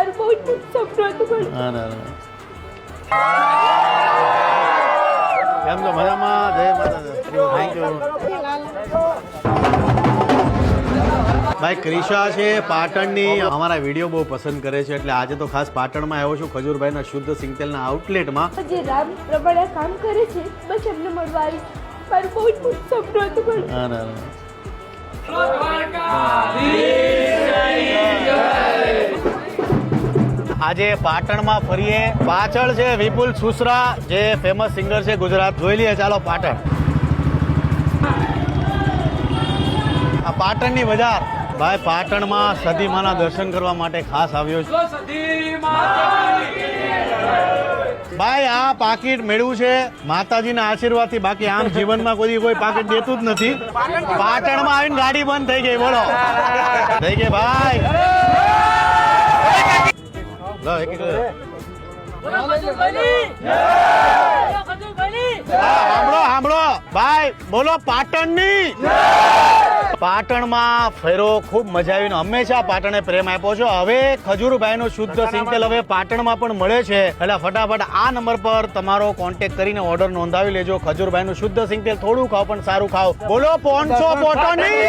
મારું બહુ જ મોટું સપનું હતું પણ ના ના ના કેમ છો મજામાં જય માતા થેન્ક યુ ભાઈ ક્રિશા છે પાટણની. અમારા વીડિયો બહુ પસંદ કરે છે એટલે આજે તો ખાસ પાટણમાં આવ્યો છું ખજૂરભાઈના શુદ્ધ સિંગતેલના આઉટલેટમાં જે રામ પ્રમાણે કામ કરે છે બસ એમને મળવા આવી. મારું બહુ જ સપનું હતું. પણ ના ના. ના આજે પાટણમાં ફરીએ. પાછળ છે વિપુલ સુસરા, જે ફેમસ સિંગર છે ગુજરાત. જોઈ લઈએ, ચાલો પાટણ. આ પાટણની બજાર. ભાઈ, પાટણમાં સદીમાના દર્શન કરવા માટે ખાસ આવ્યો છું. ભાઈ, આ પાકીટ મેળવું છે. માતાજીના આશીર્વાદથી બાકી આમ જીવનમાં કોઈ કોઈ પાકીટ દેતું જ નથી. પાટણમાં આવીને ગાડી બંધ થઈ ગઈ, બોલો. થઈ ગઈ, ભાઈ. સાંભળો સાંભળો ભાઈ બોલો પાટણની. પાટણમાં ફેરો ખૂબ મજા આવીને હંમેશા પાટણે પ્રેમ આપ્યો છો. હવે ખજૂરભાઈનો શુદ્ધ સિંગતેલ હવે પાટણમાં પણ મળે છે. એટલે ફટાફટ આ નંબર પર તમારો કોન્ટેક્ટ કરીને ઓર્ડર નોંધાવી લેજો. ખજૂરભાઈનું શુદ્ધ સિંગતેલ થોડું ખાવ પણ સારું ખાવ બોલો પોનસો પોટોની